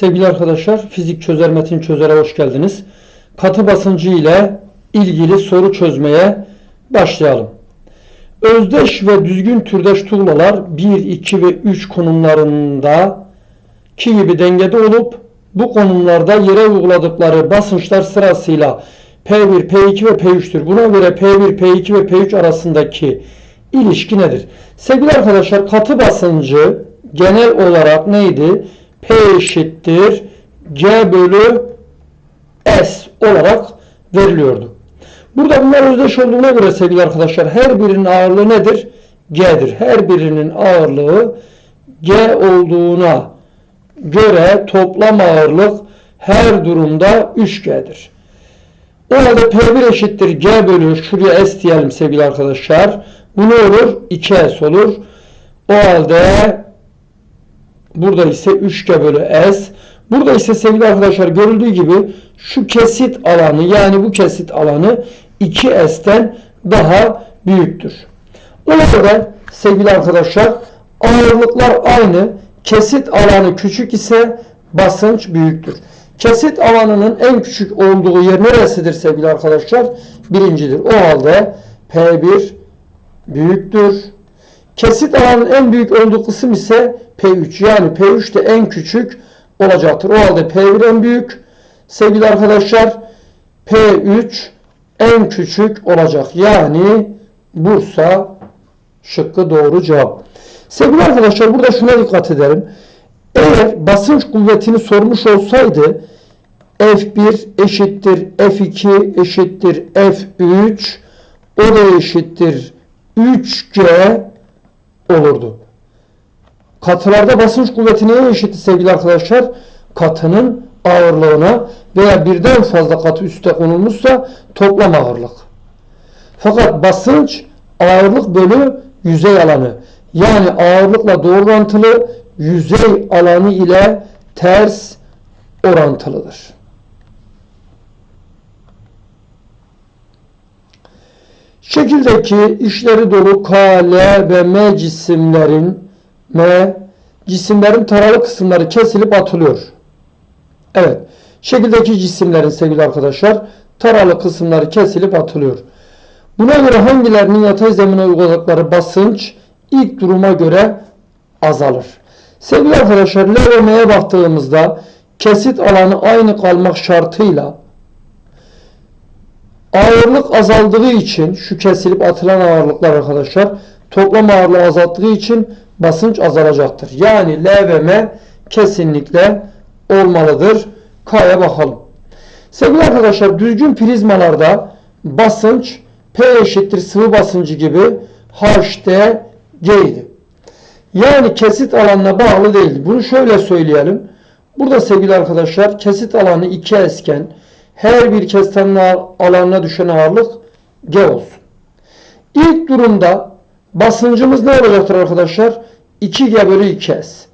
Sevgili arkadaşlar, fizik çözer metin çözere hoş geldiniz. Katı basıncı ile ilgili soru çözmeye başlayalım. Özdeş ve düzgün türdeş tuğlalar 1, 2 ve 3 konumlarında ki gibi dengede olup bu konumlarda yere uyguladıkları basınçlar sırasıyla P1, P2 ve P3'tür. Buna göre P1, P2 ve P3 arasındaki ilişki nedir? Sevgili arkadaşlar katı basıncı genel olarak neydi? P eşittir G bölü S olarak veriliyordu. Burada bunlar özdeş olduğuna göre sevgili arkadaşlar her birinin ağırlığı nedir? G'dir. Her birinin ağırlığı G olduğuna göre toplam ağırlık her durumda 3G'dir. O halde P1 eşittir G bölü şuraya S diyelim sevgili arkadaşlar. Bu ne olur? 2S olur. O halde burada ise 3G bölü S. Burada ise sevgili arkadaşlar görüldüğü gibi şu kesit alanı yani bu kesit alanı 2S'ten daha büyüktür. O halde sevgili arkadaşlar ağırlıklar aynı. Kesit alanı küçük ise basınç büyüktür. Kesit alanının en küçük olduğu yer neresidir sevgili arkadaşlar? Birincidir. O halde P1 büyüktür. Kesit alanın en büyük olduğu kısım ise P3. Yani P3 de en küçük olacaktır. O halde P1 en büyük. Sevgili arkadaşlar P3 en küçük olacak. Yani Bursa şıkkı doğru cevap. Sevgili arkadaşlar burada şuna dikkat edelim. Eğer basınç kuvvetini sormuş olsaydı F1 eşittir F2 eşittir F3 o da eşittir 3G olurdu. Katılarda basınç kuvveti neye eşitti sevgili arkadaşlar? Katının ağırlığına veya birden fazla katı üste konulmuşsa toplam ağırlık. Fakat basınç ağırlık bölü yüzey alanı. Yani ağırlıkla doğru orantılı yüzey alanı ile ters orantılıdır. Şekildeki işleri dolu K, L ve M cisimlerin M cisimlerin taralı kısımları kesilip atılıyor. Evet. Şekildeki cisimlerin sevgili arkadaşlar taralı kısımları kesilip atılıyor. Buna göre hangilerinin yatay zemine uyguladıkları basınç ilk duruma göre azalır. Sevgili arkadaşlar L ve M'ye baktığımızda kesit alanı aynı kalmak şartıyla ağırlık azaldığı için şu kesilip atılan ağırlıklar arkadaşlar toplam ağırlığı azalttığı için basınç azalacaktır. Yani L ve M kesinlikle olmalıdır. K'ya bakalım. Sevgili arkadaşlar düzgün prizmalarda basınç P eşittir sıvı basıncı gibi HDG idi. Yani kesit alanına bağlı değil. Bunu şöyle söyleyelim. Burada sevgili arkadaşlar kesit alanı 2 esken her bir kesit alanına düşen ağırlık G olsun. İlk durumda basıncımız ne olacaktır arkadaşlar? 2G bölü 2S.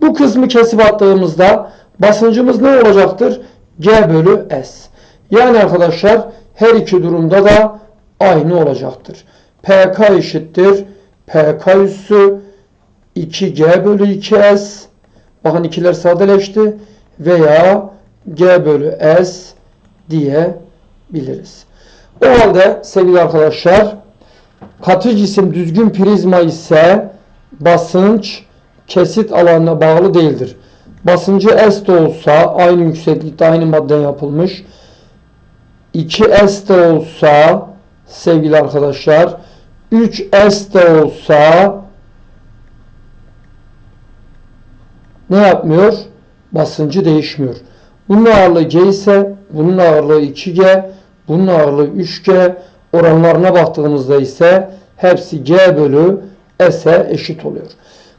Bu kısmı kesip attığımızda basıncımız ne olacaktır? G bölü S. Yani arkadaşlar her iki durumda da aynı olacaktır. PK eşittir. PK üssü 2G bölü 2S. Bakın ikiler sadeleşti. Veya G bölü S diyebiliriz. O halde sevgili arkadaşlar katı cisim düzgün prizma ise basınç kesit alanına bağlı değildir. Basıncı S de olsa aynı yükseklikte aynı maddeden yapılmış. 2S de olsa sevgili arkadaşlar 3S de olsa ne yapmıyor? Basıncı değişmiyor. Bunun ağırlığı G ise bunun ağırlığı 2G, bunun ağırlığı 3G. Oranlarına baktığımızda ise hepsi G bölü S'e eşit oluyor.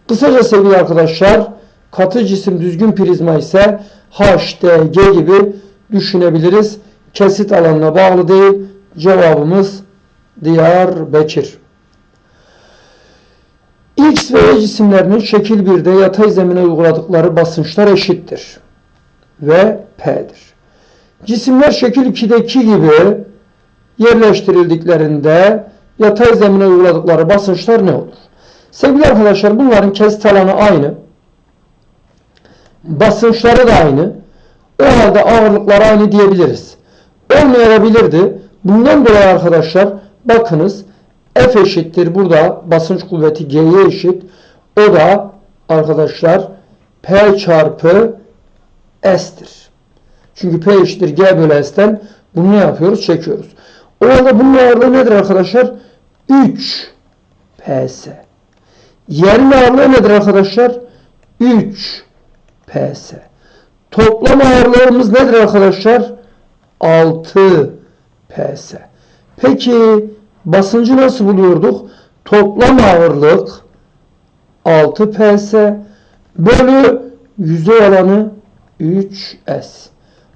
Kısaca sevgili arkadaşlar katı cisim düzgün prizma ise HDG gibi düşünebiliriz. Kesit alanına bağlı değil. Cevabımız Diyarbakır. X ve Y cisimlerinin şekil 1'de yatay zemine uyguladıkları basınçlar eşittir. Ve P'dir. Cisimler şekil 2'deki gibi yerleştirildiklerinde yatay zemine uyguladıkları basınçlar ne olur? Sevgili arkadaşlar bunların kesit alanı aynı. Basınçları da aynı. O halde ağırlıkları aynı diyebiliriz. Olmayabilirdi. Bundan dolayı arkadaşlar bakınız F eşittir burada basınç kuvveti G'ye eşit. O da arkadaşlar P çarpı S'tir. Çünkü P eşittir G bölü S'ten bunu ne yapıyoruz? Çekiyoruz. O halde bunun ağırlığı nedir arkadaşlar? 3 PS. Yerin ağırlığı nedir arkadaşlar? 3 PS. Toplam ağırlığımız nedir arkadaşlar? 6 PS. Peki basıncı nasıl buluyorduk? Toplam ağırlık 6 PS bölü yüzey alanı 3S.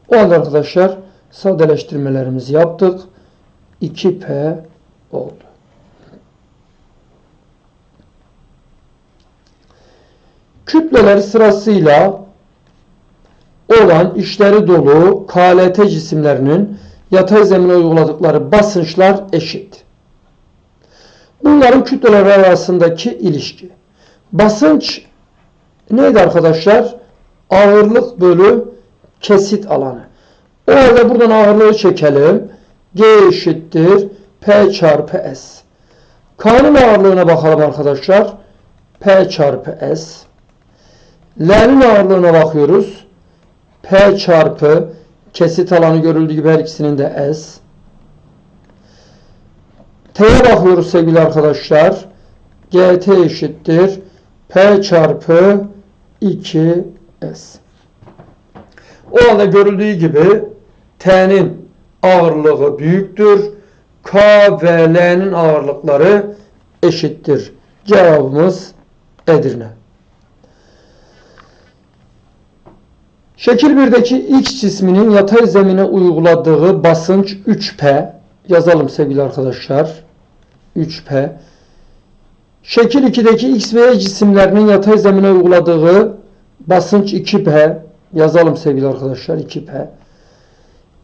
O halde arkadaşlar sadeleştirmelerimizi yaptık. 2P oldu. Kütleler sırasıyla olan işleri dolu KLT cisimlerinin yatay zemine uyguladıkları basınçlar eşit. Bunların kütleler arasındaki ilişki. Basınç neydi arkadaşlar? Ağırlık bölü kesit alanı. O halde buradan ağırlığı çekelim. G eşittir P çarpı S. K'nın ağırlığına bakalım arkadaşlar. P çarpı S. L'nin ağırlığına bakıyoruz. P çarpı kesit alanı görüldüğü gibi her ikisinin de S. T'ye bakıyoruz sevgili arkadaşlar. GT eşittir. P çarpı 2S. O anda görüldüğü gibi T'nin ağırlığı büyüktür. K ve L'nin ağırlıkları eşittir. Cevabımız Edirne. Şekil 1'deki X cisminin yatay zemine uyguladığı basınç 3P. Yazalım sevgili arkadaşlar. 3P. Şekil 2'deki X ve Y cisimlerinin yatay zemine uyguladığı basınç 2P. Yazalım sevgili arkadaşlar 2P.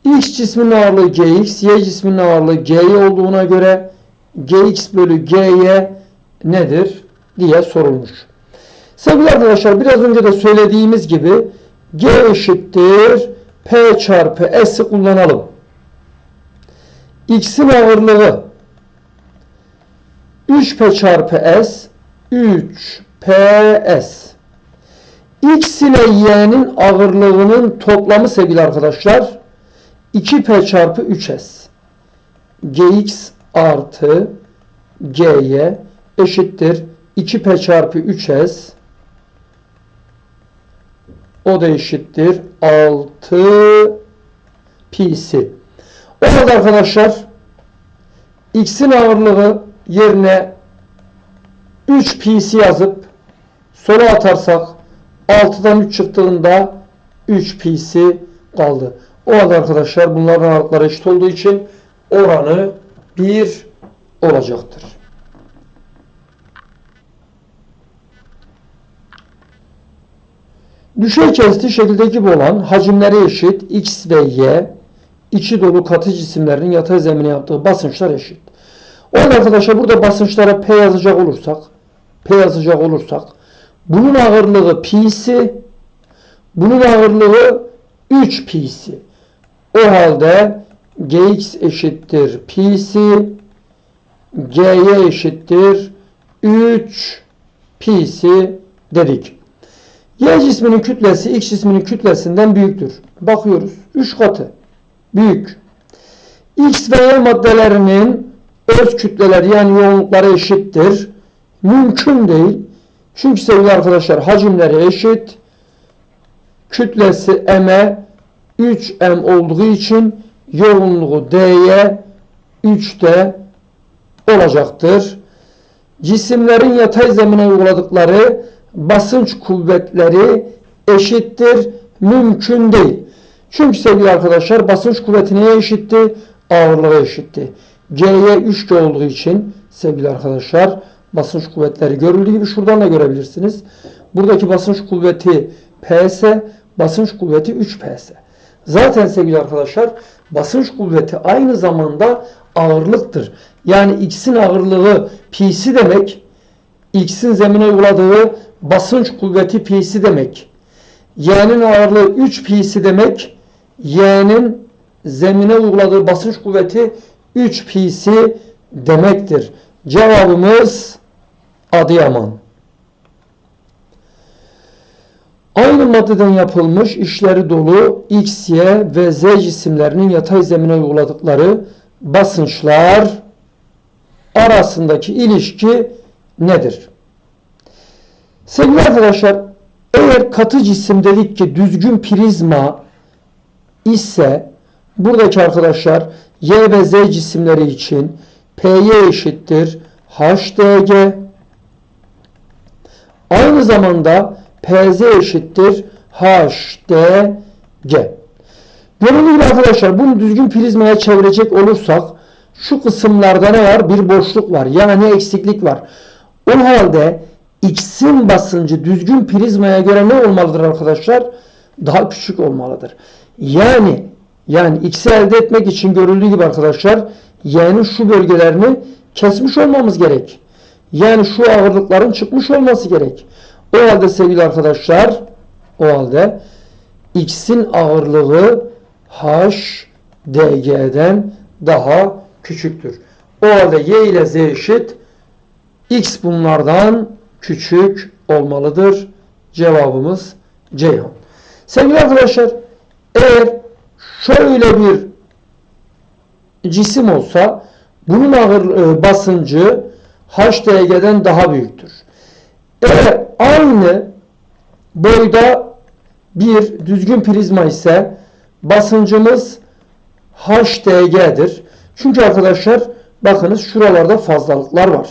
X cisminin ağırlığı Gx, Y cisminin ağırlığı Gy olduğuna göre Gx bölü Gy nedir diye sorulmuş. Sevgili arkadaşlar biraz önce de söylediğimiz gibi G eşittir P çarpı S'i kullanalım. X'in ağırlığı 3P çarpı S 3PS X ile Y'nin ağırlığının toplamı sevgili arkadaşlar 2P çarpı 3S Gx artı Gy eşittir 2P çarpı 3S o da eşittir 6 p'si. O halde arkadaşlar x'in ağırlığı yerine 3 p'si yazıp sola atarsak 6'dan 3 çıktığında 3 p'si kaldı. O halde arkadaşlar bunların ağırlıkları eşit olduğu için oranı 1 olacaktır. Düşey kesti şekildeki gibi olan hacimleri eşit X ve Y içi dolu katı cisimlerin yatay zemine yaptığı basınçlar eşit. O halde arkadaşlar burada basınçlara P yazacak olursak P yazacak olursak bunun ağırlığı P'si bunun ağırlığı 3 P'si. O halde Gx eşittir P'si Gy eşittir 3 P'si dedik. Y cisminin kütlesi X cisminin kütlesinden büyüktür. Bakıyoruz. 3 katı. Büyük. X ve Y maddelerinin öz kütleleri yani yoğunlukları eşittir. Mümkün değil. Çünkü sevgili arkadaşlar hacimleri eşit. Kütlesi M'e 3M olduğu için yoğunluğu D'ye 3D olacaktır. Cisimlerin yatay zemine uyguladıkları basınç kuvvetleri eşittir. Mümkün değil. Çünkü sevgili arkadaşlar basınç kuvveti neye eşitti? Ağırlığa eşitti. C'ye 3G olduğu için sevgili arkadaşlar basınç kuvvetleri görüldüğü gibi şuradan da görebilirsiniz. Buradaki basınç kuvveti PS, basınç kuvveti 3PS. Zaten sevgili arkadaşlar basınç kuvveti aynı zamanda ağırlıktır. Yani X'in ağırlığı P'si demek X'in zemine uyguladığı basınç kuvveti P'si demek. Y'nin ağırlığı 3 pi'si demek. Y'nin zemine uyguladığı basınç kuvveti 3 pi'si demektir. Cevabımız Adıyaman. Aynı maddeden yapılmış işleri dolu X, Y ve Z cisimlerinin yatay zemine uyguladıkları basınçlar arasındaki ilişki nedir? Sevgili arkadaşlar, eğer katı cisim dedik ki düzgün prizma ise buradaki arkadaşlar Y ve Z cisimleri için PY eşittir HDG aynı zamanda PZ eşittir HDG. Gördüğünüz gibi arkadaşlar bunu düzgün prizmaya çevirecek olursak şu kısımlarda ne var? Bir boşluk var. Yani eksiklik var. O halde X'in basıncı düzgün prizmaya göre ne olmalıdır arkadaşlar? Daha küçük olmalıdır. Yani yani X'i elde etmek için görüldüğü gibi arkadaşlar Y'nin şu bölgelerini kesmiş olmamız gerek. Yani şu ağırlıkların çıkmış olması gerek. O halde sevgili arkadaşlar o halde X'in ağırlığı HDG'den daha küçüktür. O halde Y ile Z eşit X bunlardan küçük olmalıdır. Cevabımız Ceyhan. Sevgili arkadaşlar eğer şöyle bir cisim olsa bunun ağır e, basıncı HDG'den daha büyüktür. Eğer aynı boyda bir düzgün prizma ise basıncımız HDG'dir. Çünkü arkadaşlar bakınız şuralarda fazlalıklar var.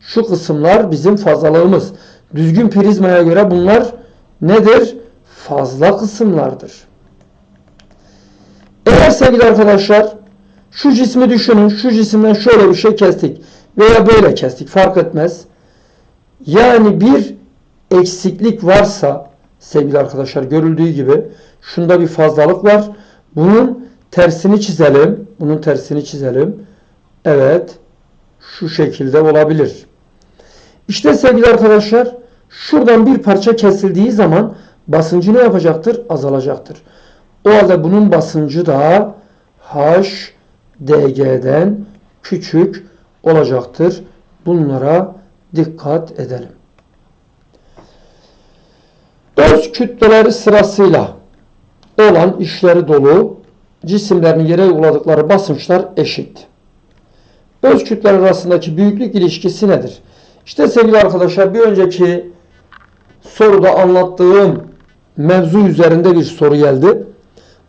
Şu kısımlar bizim fazlalığımız. Düzgün prizmaya göre bunlar nedir? Fazla kısımlardır. Eğer sevgili arkadaşlar şu cismi düşünün. Şu cisimden şöyle bir şey kestik. Veya böyle kestik. Fark etmez. Yani bir eksiklik varsa sevgili arkadaşlar görüldüğü gibi şunda bir fazlalık var. Bunun tersini çizelim. Bunun tersini çizelim. Evet. Şu şekilde olabilir. İşte sevgili arkadaşlar şuradan bir parça kesildiği zaman basıncı ne yapacaktır? Azalacaktır. O halde bunun basıncı da HDG'den küçük olacaktır. Bunlara dikkat edelim. Öz kütleleri sırasıyla olan işleri dolu cisimlerin yere uyguladıkları basınçlar eşit. Öz kütleler arasındaki büyüklük ilişkisi nedir? İşte sevgili arkadaşlar bir önceki soruda anlattığım mevzu üzerinde bir soru geldi.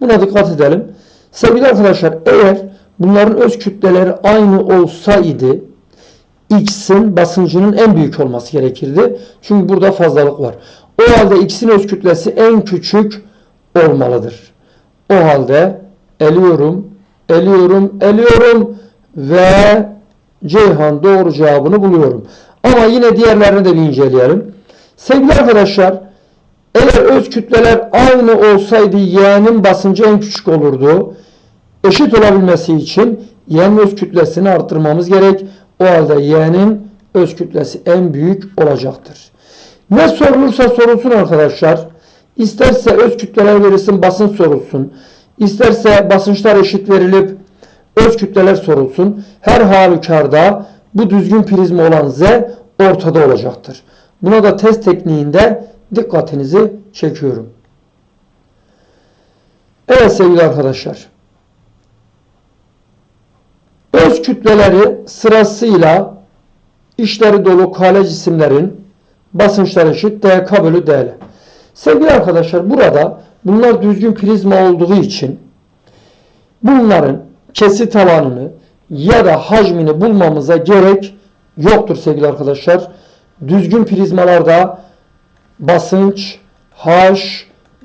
Buna dikkat edelim. Sevgili arkadaşlar eğer bunların öz kütleleri aynı olsaydı X'in basıncının en büyük olması gerekirdi. Çünkü burada fazlalık var. O halde X'in öz kütlesi en küçük olmalıdır. O halde eliyorum, eliyorum, eliyorum ve Ceyhan doğru cevabını buluyorum. Ama yine diğerlerini de bir inceleyelim. Sevgili arkadaşlar eğer öz kütleler aynı olsaydı Y'nin basıncı en küçük olurdu. Eşit olabilmesi için Y'nin öz kütlesini arttırmamız gerek. O halde Y'nin öz kütlesi en büyük olacaktır. Ne sorulursa sorulsun arkadaşlar. İsterse öz kütleler verilsin basınç sorulsun. İsterse basınçlar eşit verilip öz kütleler sorulsun. Her halükarda bu düzgün prizma olan Z ortada olacaktır. Buna da test tekniğinde dikkatinizi çekiyorum. Evet sevgili arkadaşlar. Öz kütleleri sırasıyla işleri dolu kale cisimlerin basınçları eşit dk bölü dl. Sevgili arkadaşlar burada bunlar düzgün prizma olduğu için bunların kesit alanını ya da hacmini bulmamıza gerek yoktur sevgili arkadaşlar. Düzgün prizmalarda basınç H,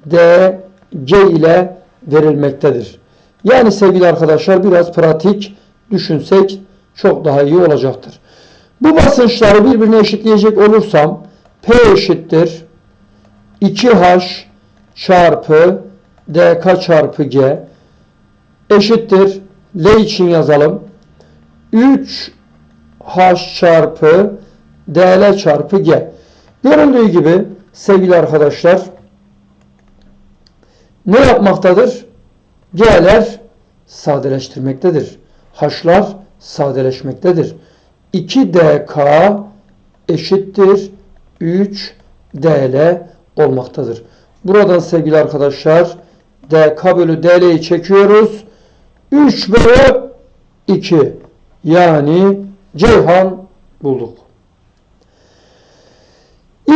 D, G ile verilmektedir. Yani sevgili arkadaşlar biraz pratik düşünsek çok daha iyi olacaktır. Bu basınçları birbirine eşitleyecek olursam P eşittir 2H çarpı DK çarpı G eşittir L için yazalım. 3H çarpı DL çarpı G. Görüldüğü gibi sevgili arkadaşlar ne yapmaktadır? G'ler sadeleştirmektedir. H'lar sadeleşmektedir. 2DK eşittir 3DL olmaktadır. Buradan sevgili arkadaşlar DK bölü DL'yi çekiyoruz. 3 bölü 2 yani Ceyhan bulduk.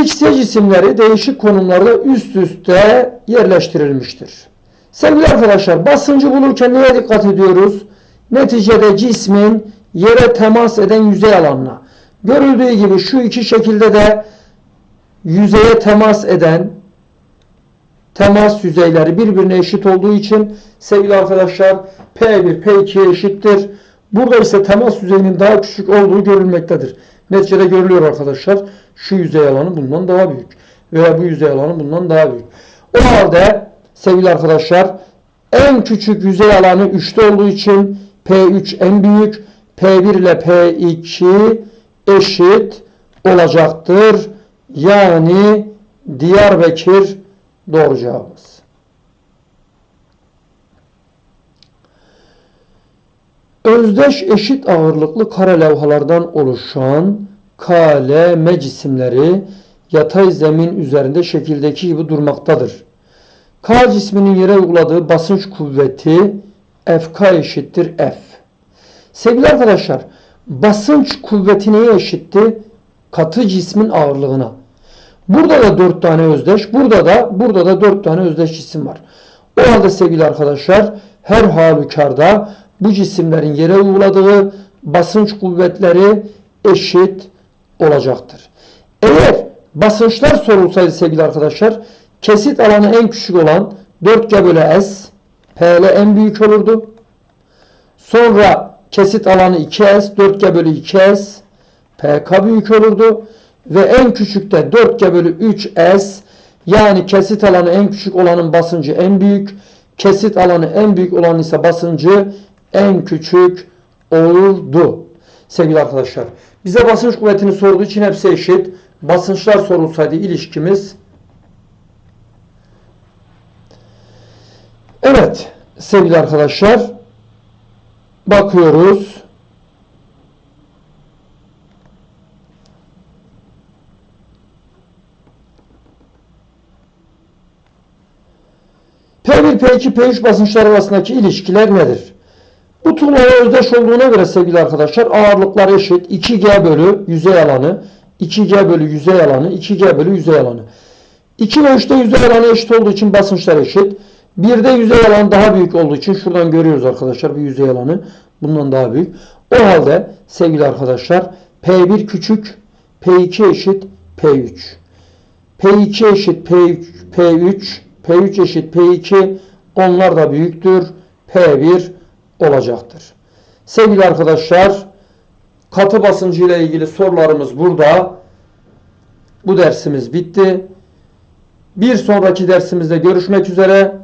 X cisimleri değişik konumlarda üst üste yerleştirilmiştir. Sevgili arkadaşlar basıncı bulurken neye dikkat ediyoruz? Neticede cismin yere temas eden yüzey alanına. Görüldüğü gibi şu iki şekilde de yüzeye temas eden temas yüzeyleri birbirine eşit olduğu için sevgili arkadaşlar P1 P2'ye eşittir. Burada ise temas yüzeyinin daha küçük olduğu görülmektedir. Neticede görülüyor arkadaşlar. Şu yüzey alanı bundan daha büyük. Veya bu yüzey alanı bundan daha büyük. O halde sevgili arkadaşlar en küçük yüzey alanı 3'te olduğu için P3 en büyük. P1 ile P2 eşit olacaktır. Yani Diyarbakır doğru cevabımız. Özdeş eşit ağırlıklı kare levhalardan oluşan KLM cisimleri yatay zemin üzerinde şekildeki gibi durmaktadır. K cisminin yere uyguladığı basınç kuvveti FK eşittir F. Sevgili arkadaşlar, basınç kuvveti neye eşitti? Katı cismin ağırlığına. Burada da dört tane özdeş, burada da burada da dört tane özdeş cisim var. O halde sevgili arkadaşlar, her halükarda bu cisimlerin yere uyguladığı basınç kuvvetleri eşit olacaktır. Eğer basınçlar sorulsaydı sevgili arkadaşlar, kesit alanı en küçük olan 4G bölü S, PL en büyük olurdu. Sonra kesit alanı 2S, 4G bölü 2S, PK büyük olurdu. Ve en küçük de 4G bölü 3S, yani kesit alanı en küçük olanın basıncı en büyük, kesit alanı en büyük olan ise basıncı en küçük olurdu. Sevgili arkadaşlar, bize basınç kuvvetini sorduğu için hepsi eşit. Basınçlar sorulsaydı ilişkimiz Evet sevgili arkadaşlar bakıyoruz. P1, P2, P3 basınçlar arasındaki ilişkiler nedir? Bu tuğlaya özdeş olduğuna göre sevgili arkadaşlar ağırlıklar eşit. 2G bölü yüzey alanı, 2G bölü yüzey alanı, 2G bölü yüzey alanı. 2 ve 3'te yüzey alanı eşit olduğu için basınçlar eşit. 1'de yüzey alanı daha büyük olduğu için şuradan görüyoruz arkadaşlar bir yüzey alanı bundan daha büyük. O halde sevgili arkadaşlar P1 küçük, P2 eşit P3. P2 eşit P3, P3, P3 eşit P2 onlar da büyüktür. P1 olacaktır. Sevgili arkadaşlar katı basıncı ile ilgili sorularımız burada. Bu dersimiz bitti. Bir sonraki dersimizde görüşmek üzere.